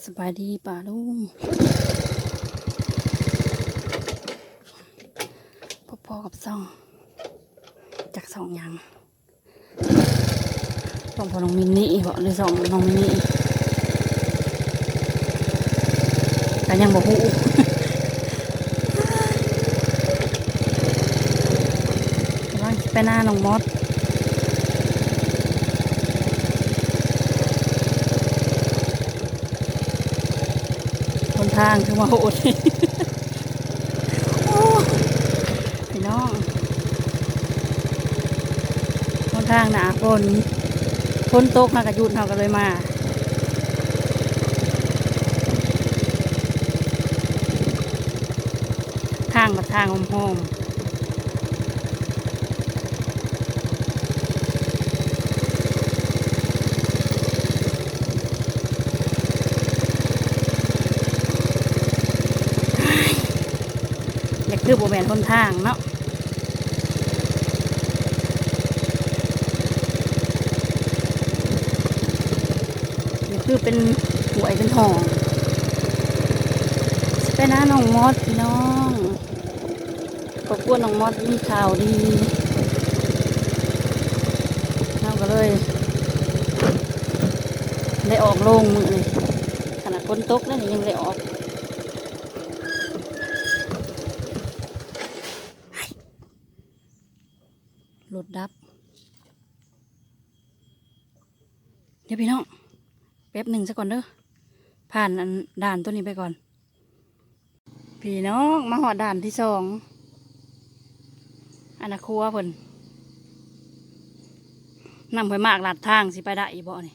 สบายดีป่าลุงพ่อๆกับซอง จากสองอย่างสองพอน้องมินนี่บอกหรือสองน้องมินนี่แต่ยังบอกหูกำลังไปหน้าน้องมด ทางคือมาโหดโอ้พี่น้องคนทางหนาฝนฝนตกมากระยุดเขาก็เลยมาทางกับทางหอมๆ อยากคือโบนทางเนาะอยากคือเป็นหวยเป็นหองสิเป็นน้าน้องมอดพี่น้องขอบคุณน้องมอดมีข่าวดีเราก็เลย ได้ออกโรงมือเลยขนาดฝนตกแล้วนี่ยังได้ออก รถดับ เดี๋ยวพี่น้องแป๊บหนึ่งซะก่อนเด้อผ่านด่านตัวนี้ไปก่อน พี่น้องมาหอดด่านที่สองอันนะครัวเพิ่นนำไปมากหลัดทางสิไปได้อีบ่นี่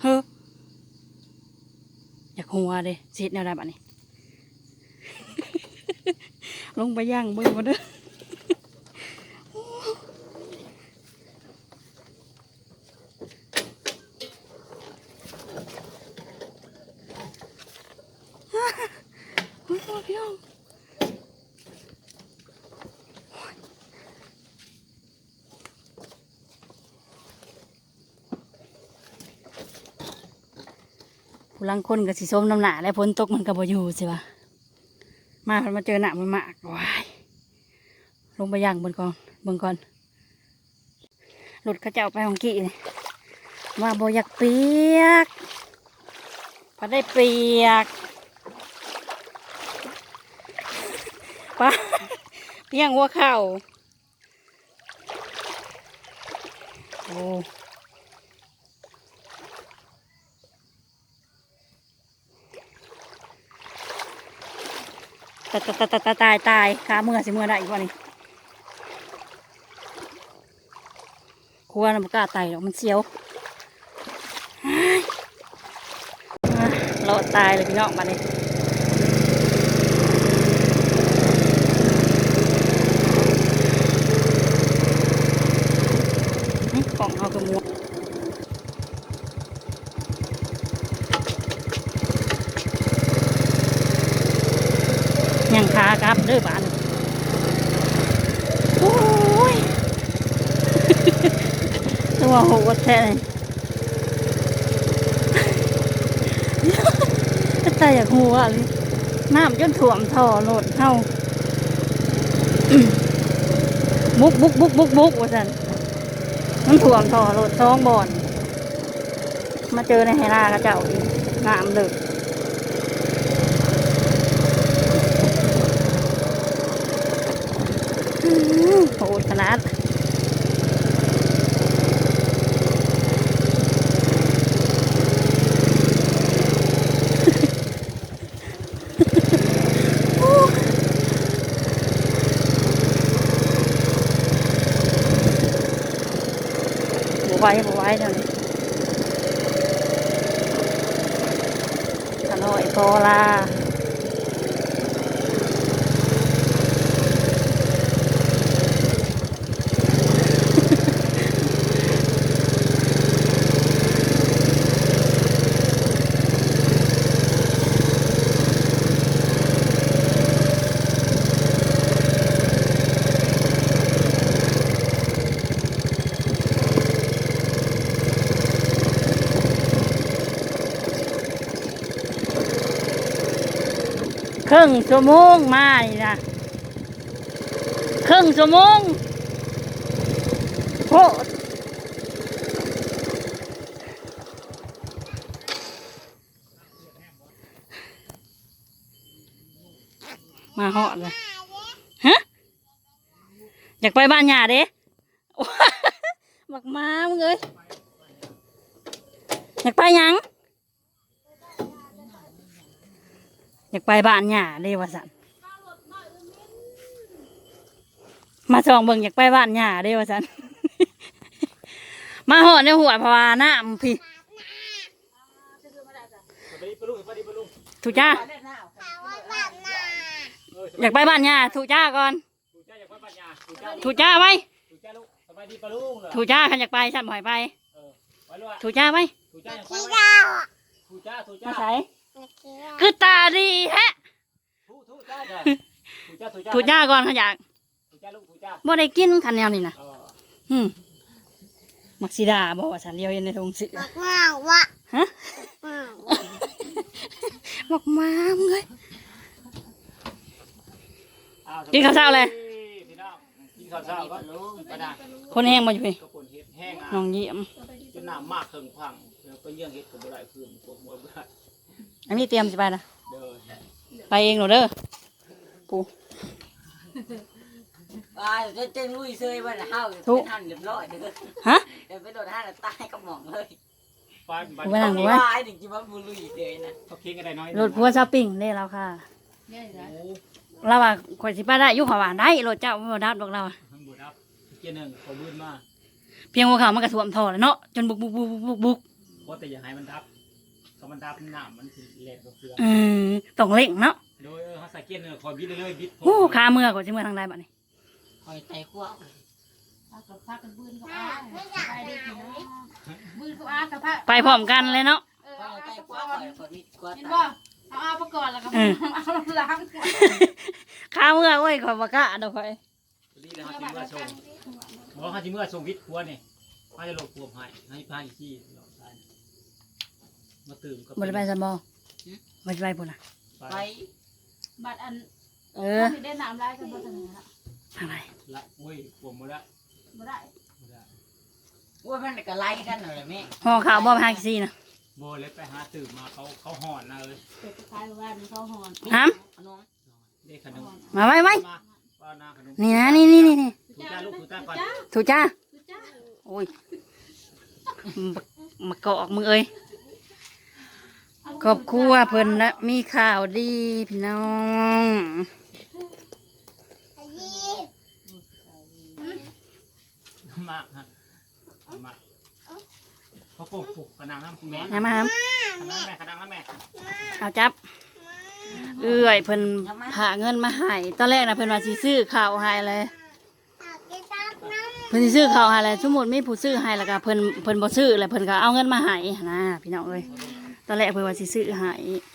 เฮ้ออยากหัวเด้สิเฮ็ดแนวใดบัดนี้ ลงไปย่างเบิ่งมาเด้อ พี่น้องผู้ลังคนกับสีส้มน้ำหนาและพ้นตกมันก็บ่อยู่สิวะมาพิ่นมาเจอหนามันมากวายลงไปย่างบนก่อนบนก่อนรถเขาเจ้าไปของกี่นี่ว่าบอยากเปียกพอได้เปียก ป้าเพี้ยงหัวเข่าโอ้ตายตายตายตายตายตายขาเมื่อสิเมื่อได้อีกวันนี้ควรมันกล้าไตหรอกมันเสียวเฮ้ยอะเราตายเลยพี่น้องมาเลย อื้อกล่องเอากระมวยังขากลับเด้อบานโอ้ย ตัวโหดแท้เลยแต่อยากหัวเลยน้ำจนถ่วมท่อโหลดเท่าบุกบุกบุกบุกบุกว่าสัน มันถ่วมท่อรถท้องบ่อน มาเจอในไฮรากระเจ้าอีกงามเลยอื้อโหดขนาดบไห ว้บไว้เท่านี้ถนอยโคลา รึ่งชั่วโมงมานี่นะครึ่งชั่วโมงโหดมาเหาะเลยฮะอยากไปบ้านหยาเด้อ้บักมามึงเอ้ยอยากไปยัง อยากไปบ้านหย่าเด้ว่าสันมาส่องเบิ่งอยากไปบ้านหย่าเด้ว่าสันมาหอดในหัวเพราะว่าน้ำพี่ถูกจ้าอยากไปบ้านหย่าถูกจ้าก่อนถูกจ้าไว้ถูกจ้าขันอยากไปฉันบ่อยไปถูกจ้าไว้มาใส่ คือตาดีแฮะถูกจ้าก่อนขันอยากบ่ได้กินขันแนวนี่นะอืมมักซิดาบอกว่าฉันเลี้ยวเห็นในทงเสือบอกว่าวะฮะว้าวบอกมามึงเลยกินข้าวเช้าเลยพี่น้องกินข้าวเช้าก็กระดาษคนแห้งมาอยู่พี่กระปุนเห็ดแห้งน้ออะงเยี่ยมจนน้ำมากเคิงพังแล้วก็เยี่ยงเห็ดกับบุไรคืนพวกมวยบุไร อันนี้เตรียมสิไปนะเด้อไปเองหนูเด้อปูว่าจะเจ๊งลุยเซยว่าเฮาทุเป็นหันเรียบร้อยเด้อฮะเดี๋ยวไปโดนหันแล้วตายกับหม่องเลยบ้านบ้านไปนั่งดูไม่ไว้ว่าไอ้ถึงจิว่าบุลุยเลยนะเขาเคียงกันได้น้อยรถพัวช้อปปิ้งได้แล้วค่ะโอ้เราว่าข่อยสิไปได้อยุขวาได้รถเจ้าบ่ดับดอกเราอะทั้งบุญครับเกียร์หนึ่งเขาบื้นมากเพียงหัวเขามันกระท่วมท่อเลยเนาะจนบุกบุกบุกบุกบุกบุกเพราะแต่อย่าให้มันดับ ถ้ามันดับน้ำมันสิแหลกกับเกลืออืมต้องเล่งเนาะโดยเออเขาใส่เกียร์หนึ่งคอยบิดเรื่อยๆบิดโอ้ขาเมื่อก่อนสิเมื่อทางใดบัดนี้คอยไตขั้วกับพากันบืนกับอาไปได้พี่น้องบืนกับอากับพาไปพร้อมกันเลยเนาะเออคอเอายไตไปขั้วก่อนคอยคอยมิดขั้วเห็นตาบ่เอาอาไปก่อนแล้วก็เอาล้างขาเมื่อโอ้ยข่อยบ่กล้าดอกข่อยดีเลยเขาจิเมื่อชงบอกเขาจิเมื่อชงวิทย์ครัวเนี่ยเขาจะลงครัวให้ให้พาอีกที่หลอกได้ มาตื่มกับบ่ได้ไปซันบ่บ่ได้ไปพุ่นน่ะ ไปบัดอันเออที่ได้น้ำลายกันบ่ทันละทางไหนละโอ้ยผมหมดละบ่ได้หมดละว่ามันก็ไล่กันเลยแม่ห่อข้าวบ่ไปหากี่ซี่นะโบเลยไปหาตื่มมาเขาเขาห่อนนะเลยเป็ดคล้ายว่ามันเข้าหอนห้ามขนมได้ขนมมาไว้ไว้มาว่าหน้าขนมนี่นะนี่นี่นี่นี่ถูจ้าลูกถูจ้าก่อนถูกจ้า จ้าโอ้ยบักมากอกมึงเอ้ย ครอบครัวเพิ่นนะมีข่าวดีพี่น้องมาฮะมาเขาปลูกปลูกขนังน้ำแม่นะมาครับขนังแม่ขนังน้ำแม่เอาจับ เอื้อยเพิ่นหาเงินมาให้ตอนแรกนะเพิ่นว่าสิซื้อข้าวให้เลยเพิ่นซื้อข้าวให้เลยสมมุติมีผู้ซื้อให้แล้วก็เพิ่นเพิ่นบ่ซื้อแล้วเพิ่นก็เอาเงินมาให้นะพี่น้องเอ้ย ตอนแรกเพิ่นว่าสิซื้อให้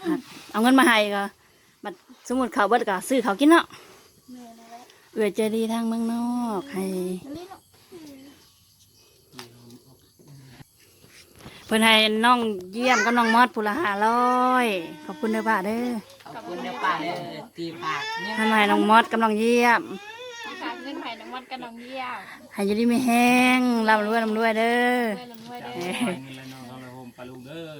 หักเอาเงินมาให้ก็บัดสมมุติข้าวเบิดก็ซื้อข้าวกินเนาะเอื้อยใจดีทางเมืองนอกให้เพิ่นให้น้องเยี่ยมกับน้องมอดผู้ละ500ขอบคุณเด้อป้าเด้อขอบคุณเด้อป้าเด้อตีปากเนี่ยทำไมน้องมอดกับน้องเยี่ยม ฝากเงินใหม่น้ำมันกันน้องเยี่ยวให้อยู่ดีไม่แห้งร่ำรวยร่ำรวยเด้อ ด้วยลำด้วยจ้าเด้ไปอเงินแล้วน้องเขาเลยโฮมปลาลุงเด้อ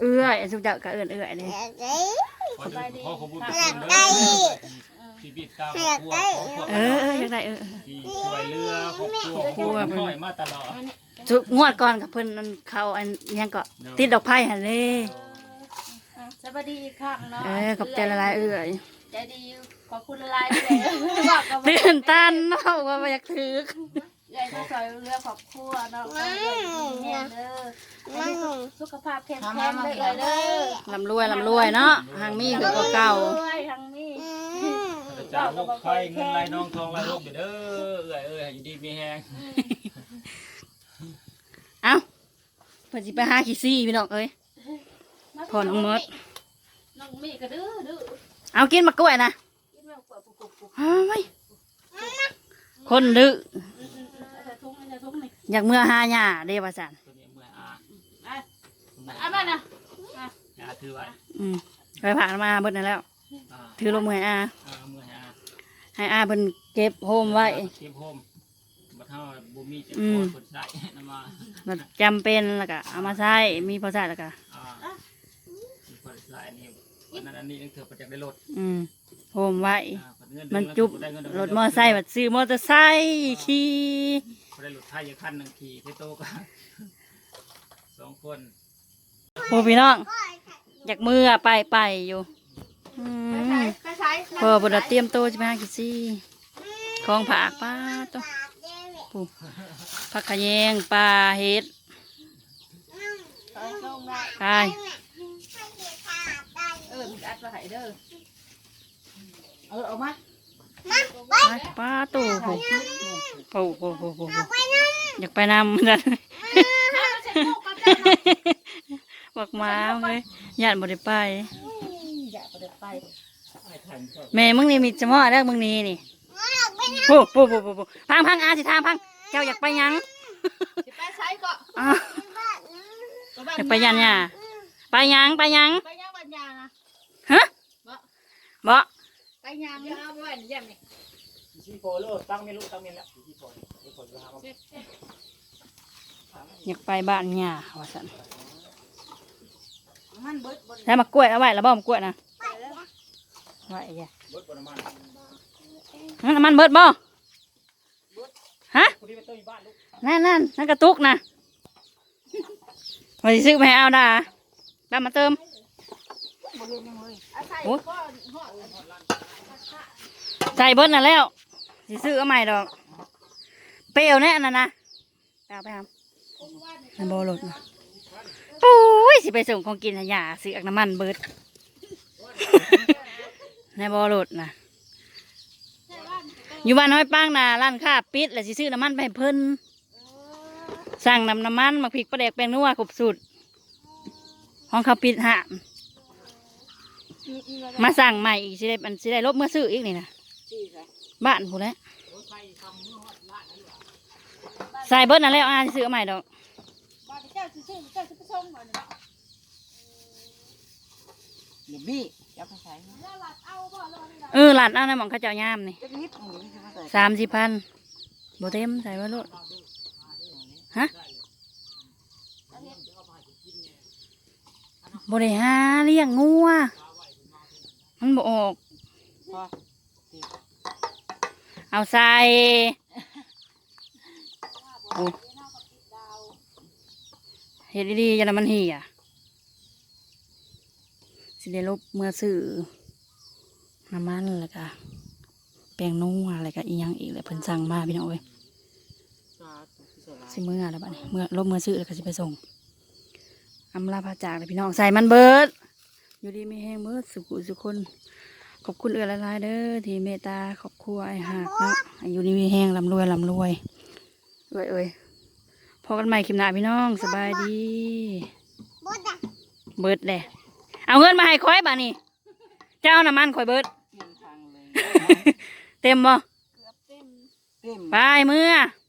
เอื้อยสุกเจ้าก็เอื้อนเอื้อยเลยำเด็กขอดูพ่อขบุญคุณเด้อชีวิตก้าวครัวครอบครัวเออเอออยากได้เออที่ช่วยเหลือครอบครัวครอบครัวน้อยมาตลอดสุกงวดก่อนกับเพิ่นนั่นเขาอันยังก็ติดดอกไผ่หันเลยสวัสดีอีกครั้งเนาะเออขอบใจละลายเอื้อยใจดีขอบคุณละลายเลยตื่นตันเนาะว่าบ่อยากถือ ใหญ่ก็ซอยเรือขอบครัวเนาะก็เงินเด้อให้มีสุขภาพแข็งแรงเลยเด้อร่ำรวยร่ำรวยเนาะหางมีคือก็เก่าด้วยทั้งนี้จ้าลูกไข่เงินไหลน้องทองไหลลูกเด้อเอ้ยเอ้ยอยู่ดีมีแฮงเอ้าเพิ่นสิไปหาขี้ซี่พี่น้องเอ้ยพ่อน้องมดน้องมีก็ดื้อดื้อเอากินมะกล้วยนะกินแบบกว่าปุกปุกปุกเอาไว้คนดื้อ ใส่ทุ่งใส่ทุ่งนี่ อยากเมื่อหาหญ้าเด้ว่าซั่นตัวนี้เมื่ออาอะอะมานะอาถือไว้อืมไปผ่านมาเบิดนั่นแล้วถือลงมือให้อา อ่าเมื่อหาให้อาเพิ่นเก็บโฮมไว้ เก็บโฮมบัดเฮาบ่มีจะอืขมอคนใส่นำมามันจำเป็นแล้วก็เอามาใช้มีพอใช้แล้วก็อ่าคนใส่นี่วันนั้นอันนี้ยังเถื่อประจักษ์ได้รถอืมโฮมไว้ อ่าเงิมันเดือจุบได้เงินเดือนรถมอไซค์บัดซื้อมอเตอร์ไซค์ขี่ ได้รถไทยอีกคันหนึงขี่เทโตก็สองคนโอ้พี่น้อง อยากมืออะไปไปอยู่อืไปมใช้ไปใช้พอบไดเตรียมโตวจะไปหากินซี่ของผักป้าตัวปูผักขะแยงปลาเห็ดเออลงได้ไปเออมีอัดมาให้เด้อเออเอามา ไปป้าตู่ปูปูปูปูปูปูอยากไปนำนั่นบอกมาเลยญาติบ่ได้ไปอย่าไปเดินไปไอ้ทันก็แม่มึงนี่มีจะมอเด้อมึงนี่นี่ปูปูปูปูปูพังพังอาสิทางพังเจ้าอยากไปหยังสิไปใช้ก็อ้าวอยากไปยันเนี่ยไปหยังไปหยังไปย่างบัญญานะฮะบ่ ไปย่างยังเอาไว้นี่ยังนี่ซีโฟโลตั้งเมลูกตั้งเมลแล้วซีโฟซีโฟจะหามาอยากไปบ้านเนี่ยว่าสันมันเบิดบนแล้วมากล้วยเอาไว้แล้วบ่มากล้วยนะไว้แกเบิดปริมาณนั่นน้ำมันเบิดบ่ฮะคนที่เป็นต้นอยู่บ้านลูกนั่นนั่นนั่นกระตุกนะมาสิซื้อมาให้เอาด่าบ้านมาเติมบ่เห็นยังเลยอาศัยโอ้ก็หอด ใส่เบิดน่ะแล้วสิซื้อเอาใหม่ดอก เปรี้ยวแน่นั่นนะไปเอาไปเอามันโบรถนะปุ้ยสิไปส่งของกินให้ยาซื้ออักน้ำมันเบิดในบอรถนะอยู่บ้านน้อยป้างนะร้านค้าปิดแล้วสิซื้อน้ำมันไปเพิ่นสั่งน้ำน้ำมันมาพริกปลาแดกแป้งนัวครบสูตรห้องเขาปิดห้ามมาสั่งใหม่อีกสิได้มันสิได้ลบเมื่อซื้ออีกนี่นะ บ้านผู้นแหล้วใส่เบิดนั่นแล้วอ่าสิซื้อเอาใหม่ดอกบ้านเจ้าซื้อเจ้าซื้อไปส่งหน่อยเนาะเดี๋ยวบี้จะไปใส่แล้วหลัดเอาบ่รอนี่ล่ะเออหลานเอาในหมองเข้าเจ้ายามนี่จะนิดหนึ่งจะมาใส่สามสิบพันบ่เต็มใส่ไว้โลดฮะบ่ได้หาเลี้ยงงัวมันบ่ออกพอ เอาใส่เฮ็ดดีๆย่าละมันเหี่ยสิได้ลบเมื่อซื้อน้ำมันแล้วก็แป้งนัวอะไรก็อีหยังอีกแหละเพิ่นสั่งมาพี่น้องเอ้ยสิเมื่อแล้วบัดนี้เมื่อลบเมื่อซื้อแล้วก็สิไปส่งอำลาพาจากเลยพี่น้องใส่มันเบิดอยู่ดีไม่แห้งเบิดสุขุสุคน ขอบคุณเอือละลายๆเด้อที่เมตตาขอบครัวไอ้หักเนาะให้อยู่ดีมีแห้งลำรวยลำรวยเอ้ยเอ้ยพอกันใหม่คลิปหน้าพี่น้องสบายดีบุดอะเบิดแหละเอาเงินมาให้คอยบ่านี่เจ้าน้ำมันคอยเบิดเปลี่ยนทางเลยเต็มบ่เกือบเต็มเต็มไปเมื่อเ